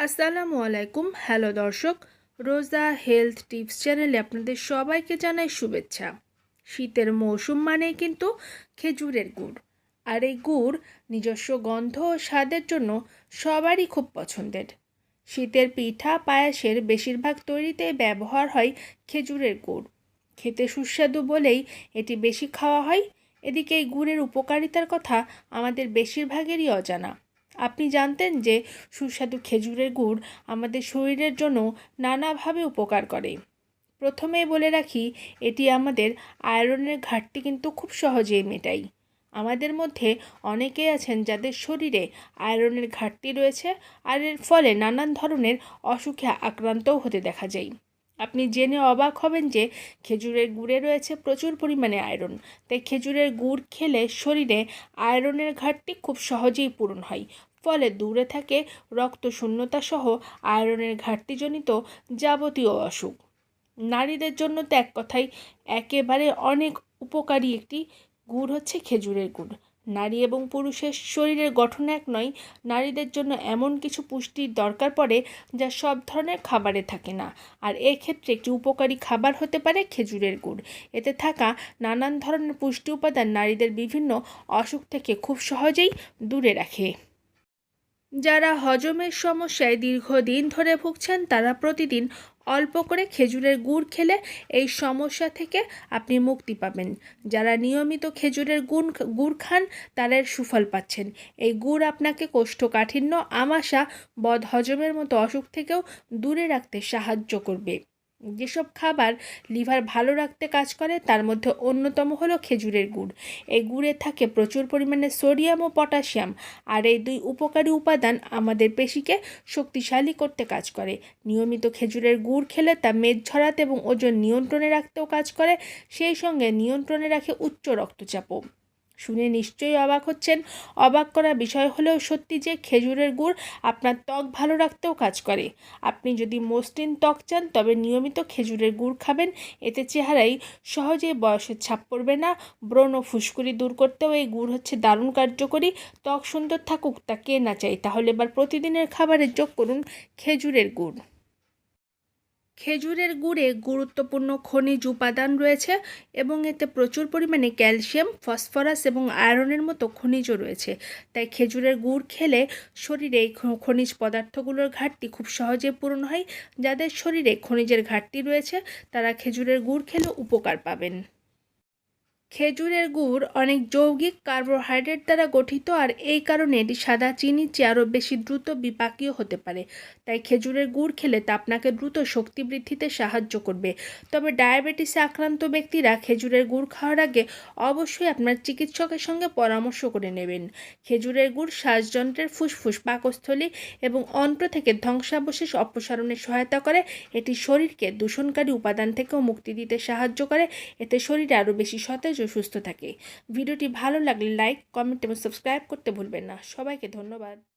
আসসালামু আলাইকুম। হ্যালো দর্শক, রোজা হেলথ টিপস চ্যানেলে আপনাদের সবাইকে জানাই শুভেচ্ছা। শীতের মৌসুম মানেই কিন্তু খেজুরের গুড়। আর এই গুড় নিজস্ব গন্ধ ও স্বাদের জন্য সবারই খুব পছন্দের। শীতের পিঠা, পায়াসের বেশিরভাগ তৈরিতে ব্যবহার হয় খেজুরের গুড়। খেতে সুস্বাদু বলেই এটি বেশি খাওয়া হয়। এদিকে এই গুড়ের উপকারিতার কথা আমাদের বেশিরভাগেরই অজানা। আপনি জানতেন যে সুস্বাদু খেজুরের গুড় আমাদের শরীরের জন্য নানাভাবে উপকার করে। প্রথমেই বলে রাখি, এটি আমাদের আয়রনের ঘাটতি কিন্তু খুব সহজেই মেটাই আমাদের মধ্যে অনেকেই আছেন যাদের শরীরে আয়রনের ঘাটতি রয়েছে আর এর ফলে নানান ধরনের অসুখে আক্রান্তও হতে দেখা যায়। আপনি জেনে অবাক হবেন যে খেজুরের গুড়ে রয়েছে প্রচুর পরিমাণে আয়রন, তাই খেজুরের গুড় খেলে শরীরে আয়রনের ঘাটতি খুব সহজেই পূরণ হয়। ফলে দূরে থাকে রক্ত শূন্যতা সহ আয়রনের ঘাটতিজনিত যাবতীয় অসুখ। নারীদের জন্য তো এক কথাই একেবারে অনেক উপকারী একটি গুড় হচ্ছে খেজুরের গুড়। নারী এবং পুরুষের শরীরের গঠন এক নয়, নারীদের জন্য এমন কিছু পুষ্টির দরকার পড়ে যা সব ধরনের খাবারে থাকে না। আর এক্ষেত্রে একটি উপকারী খাবার হতে পারে খেজুরের গুড়। এতে থাকা নানান ধরনের পুষ্টি উপাদান নারীদের বিভিন্ন অসুখ থেকে খুব সহজেই দূরে রাখে। যারা হজমের সমস্যায় দীর্ঘদিন ধরে ভুগছেন, তারা প্রতিদিন অল্প করে খেজুরের গুড় খেলে এই সমস্যা থেকে আপনি মুক্তি পাবেন। যারা নিয়মিত খেজুরের গুণ, গুড় খান, তাদের সুফল পাচ্ছেন। এই গুড় আপনাকে কোষ্ঠকাঠিন্য, আমাশা বদ হজমের মতো অসুখ থেকেও দূরে রাখতে সাহায্য করবে। যেসব খাবার লিভার ভালো রাখতে কাজ করে, তার মধ্যে অন্যতম হলো খেজুরের গুড়। এই গুড়ে থাকে প্রচুর পরিমাণে সোডিয়াম ও পটাশিয়াম। আর এই দুই উপকারী উপাদান আমাদের পেশিকে শক্তিশালী করতে কাজ করে। নিয়মিত খেজুরের গুড় খেলে তা মেদ ঝরাতে এবং ওজন নিয়ন্ত্রণে রাখতেও কাজ করে। সেই সঙ্গে নিয়ন্ত্রণে রাখে উচ্চ রক্তচাপও। শুনে নিশ্চয়ই অবাক হচ্ছেন। অবাক করা বিষয় হলেও সত্যি যে খেজুরের গুড় আপনার ত্বক ভালো রাখতেও কাজ করে। আপনি যদি মসৃণ ত্বক চান, তবে নিয়মিত খেজুরের গুড় খাবেন। এতে চেহারায় সহজেই বয়সের ছাপ পড়বে না। ব্রণ ও ফুসকুড়ি দূর করতেও এই গুড় হচ্ছে দারুণ কার্যকরী। ত্বক সুন্দর থাকুক, তা কে না চাই তাহলে এবার প্রতিদিনের খাবারে যোগ করুন খেজুরের গুড়। খেজুরের গুড়ে গুরুত্বপূর্ণ খনিজ উপাদান রয়েছে এবং এতে প্রচুর পরিমাণে ক্যালসিয়াম, ফসফরাস এবং আয়রনের মতো খনিজও রয়েছে। তাই খেজুরের গুড় খেলে শরীরে এই খনিজ পদার্থগুলোর ঘাটতি খুব সহজে পূরণ হয়। যাদের শরীরে খনিজের ঘাটতি রয়েছে, তারা খেজুরের গুড় খেলে উপকার পাবেন। খেজুরের গুড় অনেক যৌগিক কার্বোহাইড্রেট দ্বারা গঠিত আর এই কারণে এটি সাদা চিনির চেয়ে আরও বেশি দ্রুত বিপাকীয় হতে পারে। তাই খেজুরের গুড় খেলে তা আপনাকে দ্রুত শক্তি বৃদ্ধিতে সাহায্য করবে। তবে ডায়াবেটিসে আক্রান্ত ব্যক্তিরা খেজুরের গুড় খাওয়ার আগে অবশ্যই আপনার চিকিৎসকের সঙ্গে পরামর্শ করে নেবেন। খেজুরের গুড় শ্বাসযন্ত্রের ফুসফুস পাকস্থলী এবং অন্ত্র থেকে ধ্বংসাবশেষ অপসারণে সহায়তা করে। এটি শরীরকে দূষণকারী উপাদান থেকেও মুক্তি দিতে সাহায্য করে। এতে শরীরে আরও বেশি সতেজ সুস্থ থাকে। ভিডিওটি ভালো লাগলে লাইক কমেন্ট এবং সাবস্ক্রাইব করতে ভুলবেন না। সবাইকে ধন্যবাদ।